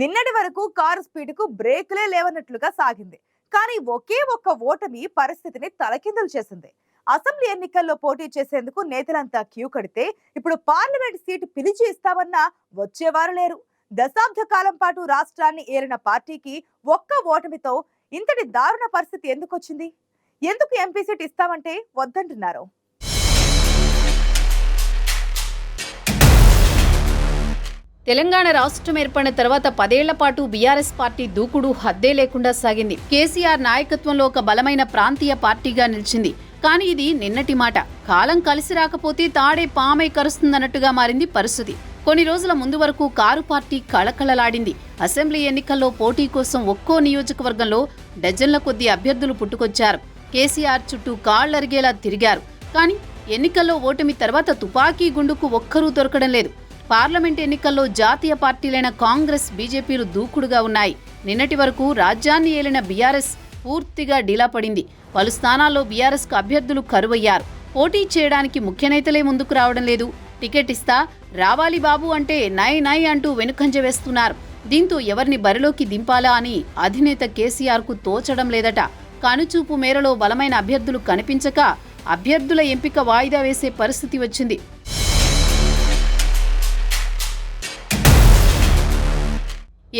నిన్నటి వరకు కారు స్పీడ్కు బ్రేకులే లేవన్నట్లుగా సాగింది. కానీ ఒకే ఒక్క ఓటమి పరిస్థితిని తలకిందులు చేసింది. అసెంబ్లీ ఎన్నికల్లో పోటీ చేసేందుకు నేతలంతా క్యూ కడితే ఇప్పుడు పార్లమెంట్ సీటు పిలిచి ఇస్తామన్నా వచ్చేవారు లేరు. దశాబ్ద కాలం పాటు రాష్ట్రాన్ని ఏలిన పార్టీకి ఒక్క ఓటమితో ఇంతటి దారుణ పరిస్థితి ఎందుకు వచ్చింది ఎందుకు ఎంపీ సీట్ ఇస్తామంటే వద్దంటున్నారు. తెలంగాణ రాష్ట్రం ఏర్పడిన తర్వాత పదేళ్ళ పాటు బీఆర్ఎస్ పార్టీ దూకుడు హద్దే లేకుండా సాగింది. కేసీఆర్ నాయకత్వంలో ఒక బలమైన ప్రాంతీయ పార్టీగా నిలిచింది. కానీ ఇది నిన్నటి మాట. కాలం కలిసి రాకపోతే తాడే పామై కరుస్తుందన్నట్టుగా మారింది పరిస్థితి. కొన్ని రోజుల ముందు వరకు కారు పార్టీ కళకళలాడింది. అసెంబ్లీ ఎన్నికల్లో పోటీ కోసం ఒక్కో నియోజకవర్గంలో డజన్ల కొద్ది అభ్యర్థులు పుట్టుకొచ్చారు. కేసీఆర్ చుట్టూ కాళ్ళరిగేలా తిరిగారు. కానీ ఎన్నికల్లో ఓటమి తర్వాత తుపాకీ గుండుకు ఒక్కరూ దొరకడం లేదు. పార్లమెంట్ ఎన్నికల్లో జాతీయ పార్టీలైన కాంగ్రెస్ బీజేపీలు దూకుడుగా ఉన్నాయి. నిన్నటి వరకు రాజ్యాన్ని ఏలిన బీఆర్ఎస్ పూర్తిగా డీలా పడింది. పలు స్థానాల్లో బీఆర్ఎస్కు అభ్యర్థులు కరువయ్యారు. పోటీ చేయడానికి ముఖ్య నేతలే ముందుకు రావడం లేదు. టికెట్ ఇస్తా రావాలి బాబు అంటే నై నై అంటూ వెనుకంజ వేస్తున్నారు. దీంతో ఎవరిని బరిలోకి దింపాలా అని అధినేత కేసీఆర్కు తోచడం లేదట. కనుచూపు మేరలో బలమైన అభ్యర్థులు కనిపించక అభ్యర్థుల ఎంపిక వాయిదా వేసే పరిస్థితి వచ్చింది.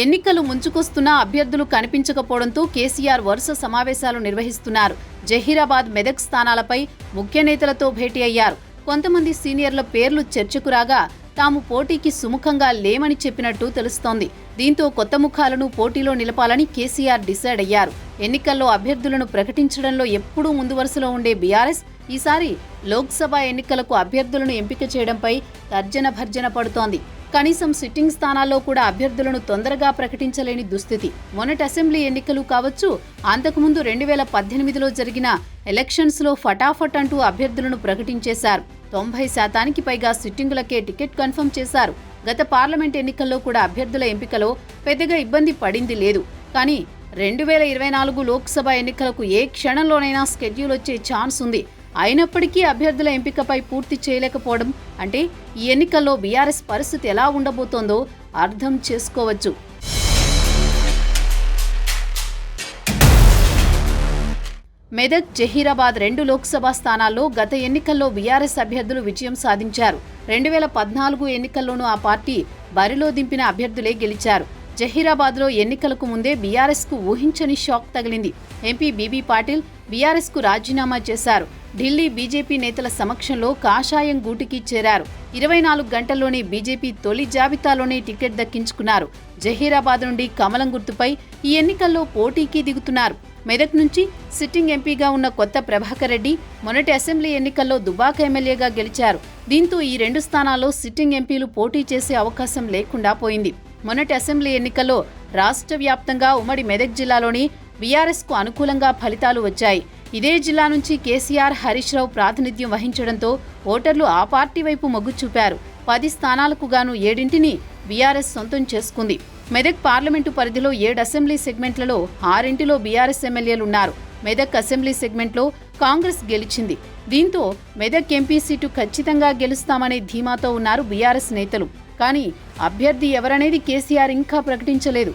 ఎన్నికలు ముంచుకొస్తున్నా అభ్యర్థులు కనిపించకపోవడంతో కేసీఆర్ వరుస సమావేశాలు నిర్వహిస్తున్నారు. జహీరాబాద్ మెదక్ స్థానాలపై ముఖ్య నేతలతో భేటీ అయ్యారు. కొంతమంది సీనియర్ల పేర్లు చర్చకు రాగా తాము పోటీకి సుముఖంగా లేమని చెప్పినట్టు తెలుస్తోంది. దీంతో కొత్త ముఖాలను పోటీలో నిలపాలని కేసీఆర్ డిసైడ్ అయ్యారు. ఎన్నికల్లో అభ్యర్థులను ప్రకటించడంలో ఎప్పుడూ ముందు వరుసలో ఉండే బీఆర్ఎస్ ఈసారి లోక్సభ ఎన్నికలకు అభ్యర్థులను ఎంపిక చేయడంపై తర్జన భర్జన పడుతోంది. కనీసం సిట్టింగ్ స్థానాల్లో కూడా అభ్యర్థులను తొందరగా ప్రకటించలేని దుస్థితి. మొన్నటి అసెంబ్లీ ఎన్నికలు కావచ్చు అంతకుముందు రెండు వేల పద్దెనిమిదిలో జరిగిన ఎలక్షన్స్లో ఫటాఫట్ అంటూ అభ్యర్థులను ప్రకటించేశారు. తొంభై శాతానికి పైగా సిట్టింగులకే టికెట్ కన్ఫర్మ్ చేశారు. గత పార్లమెంట్ ఎన్నికల్లో కూడా అభ్యర్థుల ఎంపికలో పెద్దగా ఇబ్బంది పడింది లేదు. కానీ రెండు వేల ఇరవై నాలుగు లోక్సభ ఎన్నికలకు ఏ క్షణంలోనైనా స్కెడ్యూల్ వచ్చే ఛాన్స్ ఉంది. అయినప్పటికీ అభ్యర్థుల ఎంపికపై పూర్తి చేయలేకపోవడం అంటే ఈ ఎన్నికల్లో బీఆర్ఎస్ పరిస్థితి ఎలా ఉండబోతోందో అర్థం చేసుకోవచ్చు. మెదక్ జహీరాబాద్ రెండు లోక్సభ స్థానాల్లో గత ఎన్నికల్లో బీఆర్ఎస్ అభ్యర్థులు విజయం సాధించారు. రెండు వేల పద్నాలుగు ఎన్నికల్లోనూ ఆ పార్టీ బరిలో దింపిన అభ్యర్థులే గెలిచారు. జహీరాబాద్లో ఎన్నికలకు ముందే బీఆర్ఎస్కు ఊహించని షాక్ తగిలింది. ఎంపీ బీబీ పాటిల్ బీఆర్ఎస్కు రాజీనామా చేశారు. ఢిల్లీ బీజేపీ నేతల సమక్షంలో కాషాయం గూటికి చేరారు. ఇరవై నాలుగు గంటల్లోనే బీజేపీ తొలి జాబితాలోనే టికెట్ దక్కించుకున్నారు. జహీరాబాద్ నుండి కమలం గుర్తుపై ఈ ఎన్నికల్లో పోటీకి దిగుతున్నారు. మెదక్ నుంచి సిట్టింగ్ ఎంపీగా ఉన్న కొత్త ప్రభాకర్ రెడ్డి మొన్నటి అసెంబ్లీ ఎన్నికల్లో దుబాక ఎమ్మెల్యేగా గెలిచారు. దీంతో ఈ రెండు స్థానాల్లో సిట్టింగ్ ఎంపీలు పోటీ చేసే అవకాశం లేకుండా పోయింది. మొన్నటి అసెంబ్లీ ఎన్నికల్లో రాష్ట్ర వ్యాప్తంగా ఉమ్మడి మెదక్ జిల్లాలోని బీఆర్ఎస్కు అనుకూలంగా ఫలితాలు వచ్చాయి. ఇదే జిల్లా నుంచి కేసీఆర్ హరీష్ రావు ప్రాతినిధ్యం వహించడంతో ఓటర్లు ఆ పార్టీ వైపు మొగ్గు చూపారు. పది స్థానాలకు గాను ఏడింటిని బీఆర్ఎస్ సొంతం చేసుకుంది. మెదక్ పార్లమెంటు పరిధిలో ఏడు అసెంబ్లీ సెగ్మెంట్లలో ఆరింటిలో బీఆర్ఎస్ ఎమ్మెల్యేలున్నారు. మెదక్ అసెంబ్లీ సెగ్మెంట్లో కాంగ్రెస్ గెలిచింది. దీంతో మెదక్ ఎంపీ సీటు ఖచ్చితంగా గెలుస్తామనే ధీమాతో ఉన్నారు బీఆర్ఎస్ నేతలు. కానీ అభ్యర్థి ఎవరనేది కేసీఆర్ ఇంకా ప్రకటించలేదు.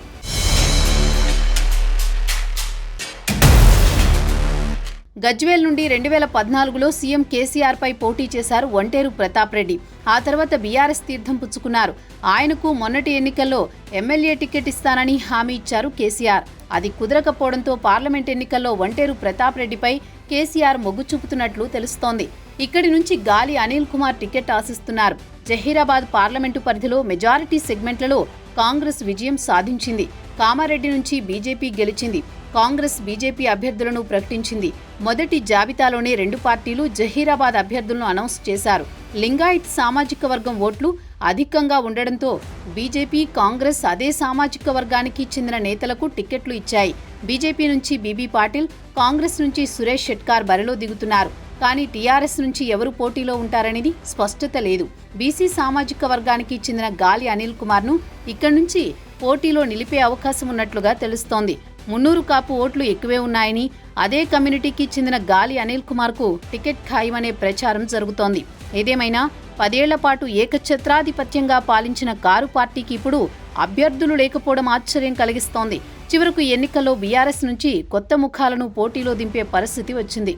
గజ్వేల్ నుండి రెండు వేల పద్నాలుగులో సీఎం కేసీఆర్ పై పోటీ చేశారు ఒంటేరు ప్రతాప్ రెడ్డి. ఆ తర్వాత బీఆర్ఎస్ తీర్థం పుచ్చుకున్నారు. ఆయనకు మొన్నటి ఎన్నికల్లో ఎమ్మెల్యే టికెట్ ఇస్తానని హామీ ఇచ్చారు కేసీఆర్. అది కుదరకపోవడంతో పార్లమెంట్ ఎన్నికల్లో ఒంటేరు ప్రతాప్ రెడ్డిపై కేసీఆర్ మొగ్గు చూపుతున్నట్లు తెలుస్తోంది. ఇక్కడి నుంచి గాలి అనిల్ కుమార్ టికెట్ ఆశిస్తున్నారు. జహీరాబాద్ పార్లమెంటు పరిధిలో మెజారిటీ సెగ్మెంట్లలో కాంగ్రెస్ విజయం సాధించింది. కామారెడ్డి నుంచి బీజేపీ గెలిచింది. కాంగ్రెస్ బీజేపీ అభ్యర్థులను ప్రకటించింది. మొదటి జాబితాలోనే రెండు పార్టీలు జహీరాబాద్ అభ్యర్థులను అనౌన్స్ చేశారు. లింగాయత్ సామాజిక వర్గం ఓట్లు అధికంగా ఉండడంతో బీజేపీ కాంగ్రెస్ అదే సామాజిక వర్గానికి చెందిన నేతలకు టికెట్లు ఇచ్చాయి. బీజేపీ నుంచి బీబీ పాటిల్ కాంగ్రెస్ నుంచి సురేష్ షెట్కార్ బరిలో దిగుతున్నారు. కానీ టీఆర్ఎస్ నుంచి ఎవరు పోటీలో ఉంటారనేది స్పష్టత లేదు. బీసీ సామాజిక వర్గానికి చెందిన గాలి అనిల్ కుమార్ను ఇక్కడి నుంచి పోటీలో నిలిపే అవకాశం ఉన్నట్లుగా తెలుస్తోంది. మున్నూరు కాపు ఓట్లు ఎక్కువే ఉన్నాయని అదే కమ్యూనిటీకి చెందిన గాలి అనిల్ కుమార్కు టికెట్ ఖాయమనే ప్రచారం జరుగుతోంది. ఏదేమైనా పదేళ్ళ పాటు ఏకఛత్రాధిపత్యంగా పాలించిన కారు పార్టీకి ఇప్పుడు అభ్యర్థులు లేకపోవడం ఆశ్చర్యం కలిగిస్తోంది. చివరకు ఎన్నికల్లో బీఆర్ఎస్ నుంచి కొత్త ముఖాలను పోటీలో దింపే పరిస్థితి వచ్చింది.